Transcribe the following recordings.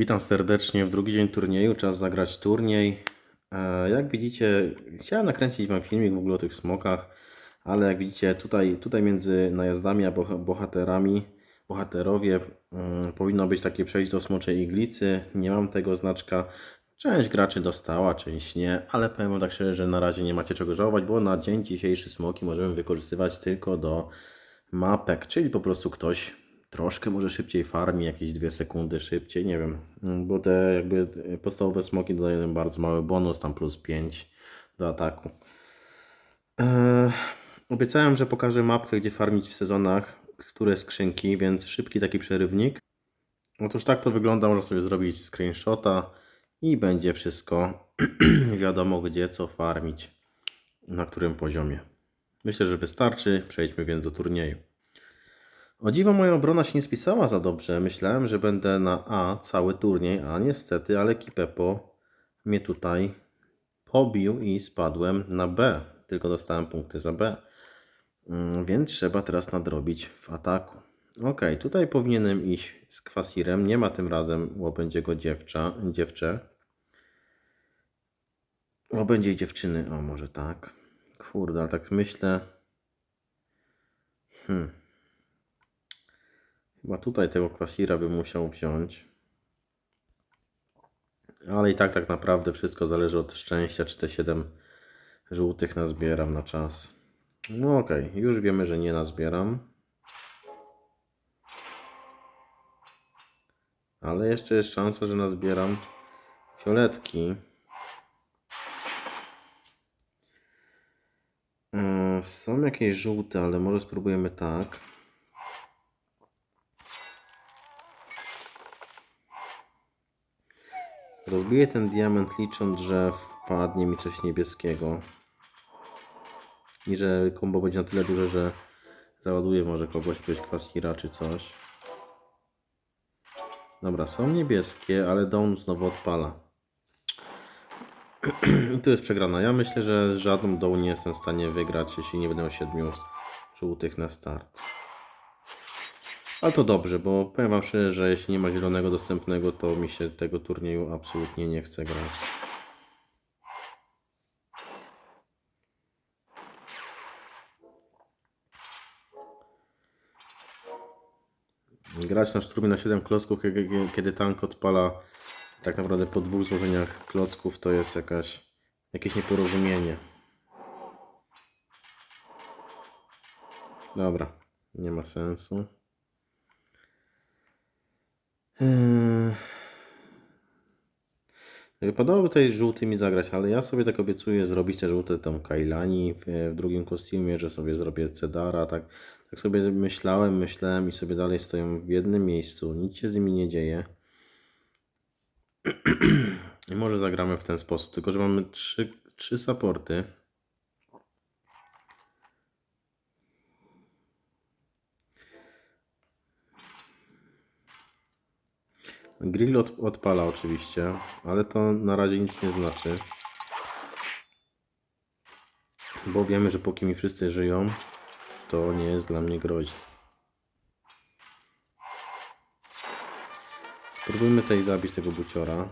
Witam serdecznie w drugi dzień turnieju. Czas zagrać turniej. E, Jak widzicie, chciałem nakręcić Wam filmik w ogóle o tych smokach, ale jak widzicie, tutaj, tutaj między najazdami a boh- bohaterami, bohaterowie, mm, powinno być takie przejście do smoczej iglicy. Nie mam tego znaczka. Część graczy dostała, część nie, ale powiem tak szczerze, że na razie nie macie czego żałować, bo na dzień dzisiejszy smoki możemy wykorzystywać tylko do mapek, czyli po prostu ktoś troszkę może szybciej farmi, jakieś dwie sekundy szybciej, nie wiem, bo te jakby podstawowe smoki dodają bardzo mały bonus, tam plus 5 do ataku. Eee, obiecałem, że pokażę mapkę, gdzie farmić w sezonach, które skrzynki, więc szybki taki przerywnik. Otóż tak to wygląda, można sobie zrobić screenshota i będzie wszystko wiadomo gdzie, co farmić, na którym poziomie. Myślę, że wystarczy, przejdźmy więc do turnieju. O dziwo moja obrona się nie spisała za dobrze. Myślałem, że będę na A cały turniej, a niestety Aleki Pepo mnie tutaj pobił i spadłem na B. Tylko dostałem punkty za B. Mm, Więc trzeba teraz nadrobić w ataku. Ok, tutaj powinienem iść z kwasirem. Nie ma tym razem łobędziego dziewcza, dziewczę. Łobędziej dziewczyny, o może tak. Kurde, ale tak myślę. Hmm. Chyba tutaj tego kwasira bym musiał wziąć. Ale i tak tak naprawdę wszystko zależy od szczęścia, czy te 7 żółtych nazbieram na czas. No okej, już wiemy, że nie nazbieram. Ale jeszcze jest szansa, że nazbieram fioletki. Yy, Są jakieś żółte, ale może spróbujemy tak. Rozbiję ten diament licząc, że wpadnie mi coś niebieskiego. I że kombo będzie na tyle duże, że załaduję może kogoś, jakiegoś kwasira czy coś. Dobra, są niebieskie, ale dom znowu odpala. I tu jest przegrana. Ja myślę, że żadną dołu nie jestem w stanie wygrać, jeśli nie będę miał siedmiu żółtych na start. Ale to dobrze, bo powiem Wam szczerze, że jeśli nie ma zielonego dostępnego, to mi się tego turnieju absolutnie nie chce grać. Grać na szturmie na 7 klocków, kiedy tank odpala tak naprawdę po dwóch złożeniach klocków, to jest jakaś, jakieś nieporozumienie. Dobra, nie ma sensu. Wypadałoby tutaj żółtymi zagrać, ale ja sobie tak obiecuję zrobić te żółte tam Kailani w, w drugim kostiumie, że sobie zrobię Cedara, tak, tak sobie myślałem, myślałem i sobie dalej stoją w jednym miejscu, nic się z nimi nie dzieje. I może zagramy w ten sposób, tylko że mamy trzy, trzy supporty. Grill od, odpala oczywiście, ale to na razie nic nie znaczy. Bo wiemy, że póki mi wszyscy żyją, to nie jest dla mnie groźne. Spróbujmy tutaj zabić tego buciora.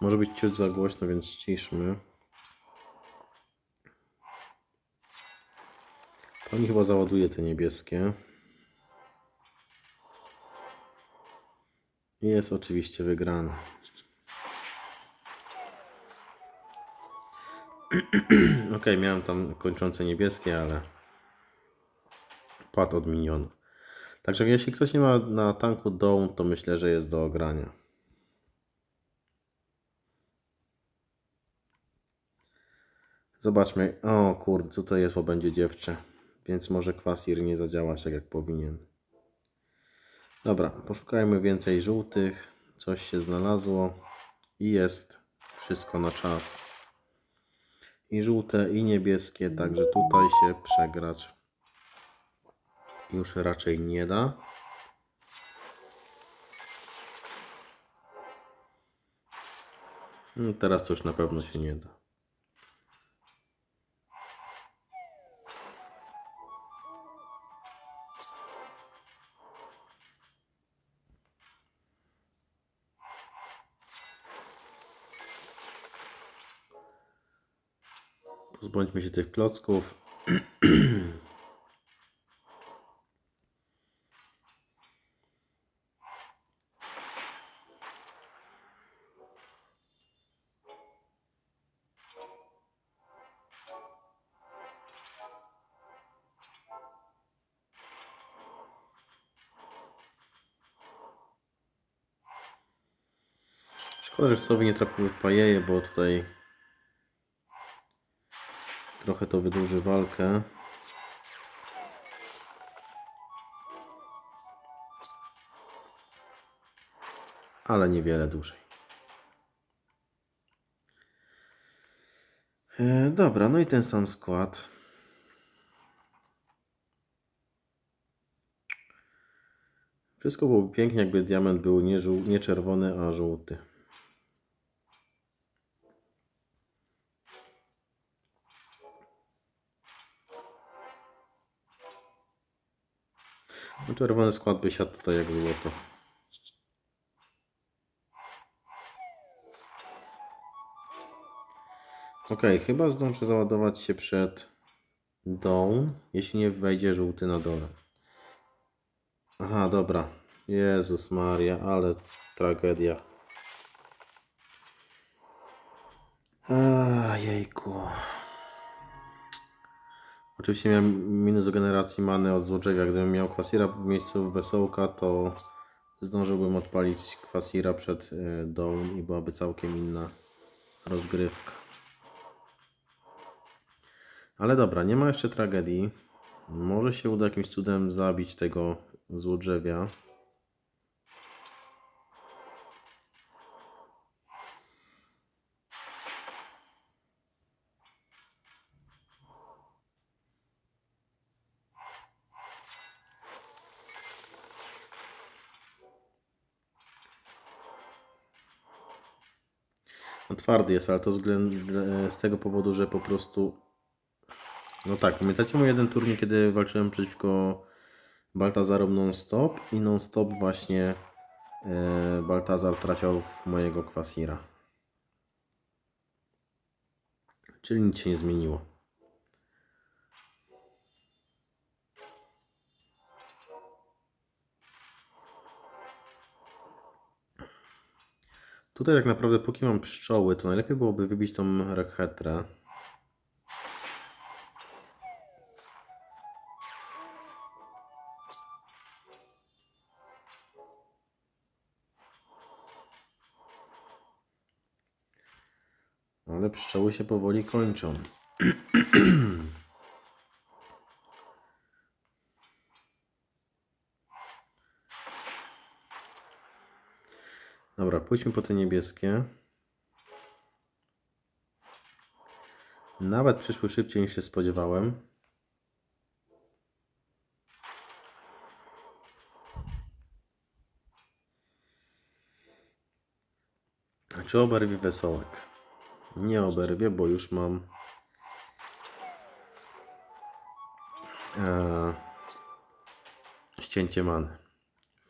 Może być ciut za głośno, więc ściszmy. Pani chyba załaduje te niebieskie. Jest oczywiście wygrana. ok, miałem tam kończące niebieskie, ale padł od minionów. Także jeśli ktoś nie ma na tanku dołu, to myślę, że jest do ogrania. Zobaczmy. O kurde, tutaj jest będzie dziewczę. Więc może kwasir nie zadziałać tak jak powinien. Dobra, poszukajmy więcej żółtych. Coś się znalazło. I jest wszystko na czas. i żółte, i niebieskie, także tutaj się przegrać już raczej nie da. No, teraz już na pewno się nie da. Pozbądźmy się tych klocków. Szkoda, że sobie nie trafiły w pajeje, bo tutaj trochę to wydłuży walkę. Ale niewiele dłużej. E, dobra, no i ten sam skład. Wszystko byłoby pięknie, jakby diament był nie, nie czerwony, a żółty. Czerwony skład by siadł tutaj jak złoto. Ok, chyba zdążę załadować się przed down, jeśli nie wejdzie żółty na dole. Aha, dobra. Jezus Maria, ale tragedia. A, jejku. Oczywiście miałem minus do generacji many od złodziejia. Gdybym miał kwasira w miejscu wesołka, to zdążyłbym odpalić kwasira przed y, dołem i byłaby całkiem inna rozgrywka. Ale dobra, nie ma jeszcze tragedii. Może się uda jakimś cudem zabić tego złodrzewia. Twardy jest, ale to z tego powodu, że po prostu no tak, pamiętacie mój jeden turniej, kiedy walczyłem przeciwko Baltazarom non-stop i non-stop właśnie e, Baltazar trafiał w mojego kwasira. Czyli nic się nie zmieniło. Tutaj tak naprawdę póki mam pszczoły, to najlepiej byłoby wybić tą rekhetrę. Ale pszczoły się powoli kończą. Dobra, pójdźmy po te niebieskie. Nawet przyszły szybciej niż się spodziewałem. Czy oberwie wesołek? Nie oberwie, bo już mam e, ścięcie many.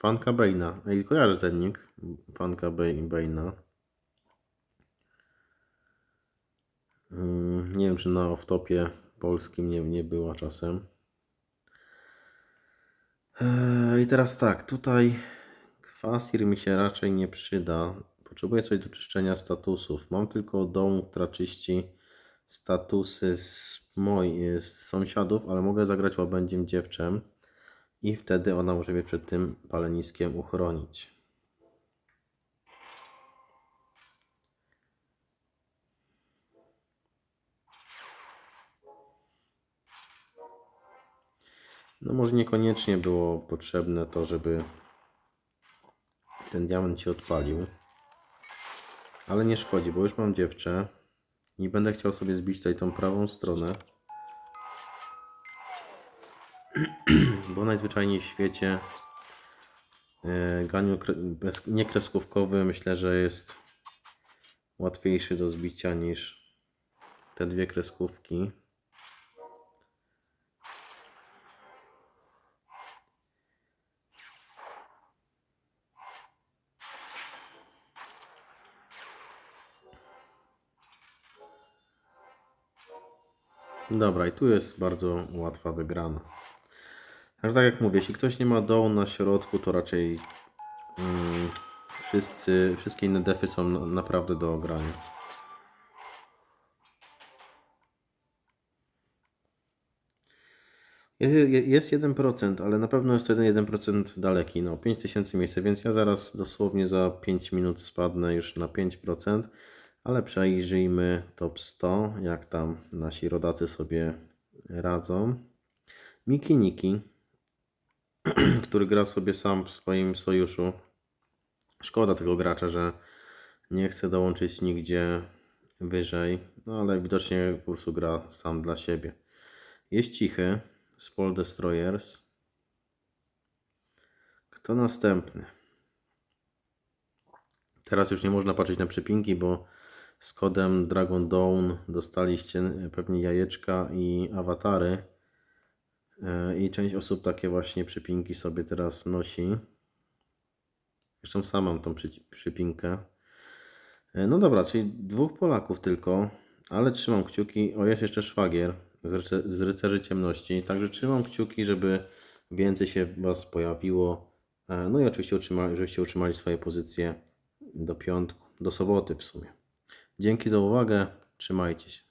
Fanka Bane'a. Ej, kojarzę ten nick. Fanka Bane'a. Mm, Nie wiem, czy na off-topie polskim nie, nie była czasem. Eee, I teraz tak, tutaj kwasir mi się raczej nie przyda. Potrzebuję coś do czyszczenia statusów. Mam tylko dom, która czyści statusy z moich z sąsiadów, ale mogę zagrać łabędziem dziewczem i wtedy ona może mnie przed tym paleniskiem uchronić. No może niekoniecznie było potrzebne to, żeby ten diament się odpalił. Ale nie szkodzi, bo już mam dziewczę. I będę chciał sobie zbić tutaj tą prawą stronę. Bo najzwyczajniej w świecie e, ganiu niekreskówkowy myślę, że jest łatwiejszy do zbicia niż te dwie kreskówki. Dobra, i tu jest bardzo łatwa wygrana. Ale tak jak mówię, jeśli ktoś nie ma dołu na środku, to raczej mm, wszyscy, wszystkie inne defy są na- naprawdę do ogrania. Jest, jest 1%, ale na pewno jest to jeden 1% daleki. No, 5000 miejsca, więc ja zaraz dosłownie za 5 minut spadnę już na 5%, ale przejrzyjmy top 100, jak tam nasi rodacy sobie radzą. Miki Niki, który gra sobie sam w swoim sojuszu. Szkoda tego gracza, że nie chce dołączyć nigdzie wyżej, no ale widocznie po prostu gra sam dla siebie. Jest cichy, Spall Destroyers. Kto następny? Teraz już nie można patrzeć na przypinki, bo z kodem Dragon Dawn dostaliście pewnie jajeczka i awatary. E, I część osób takie właśnie przypinki sobie teraz nosi. Zresztą sam mam tą przy, przypinkę. E, No dobra, czyli dwóch Polaków tylko, ale trzymam kciuki. O, jest jeszcze szwagier z, z rycerzy ciemności. Także trzymam kciuki, żeby więcej się Was pojawiło. E, No i oczywiście utrzyma, żebyście utrzymali swoje pozycje do piątku, do soboty w sumie. Dzięki za uwagę. Trzymajcie się.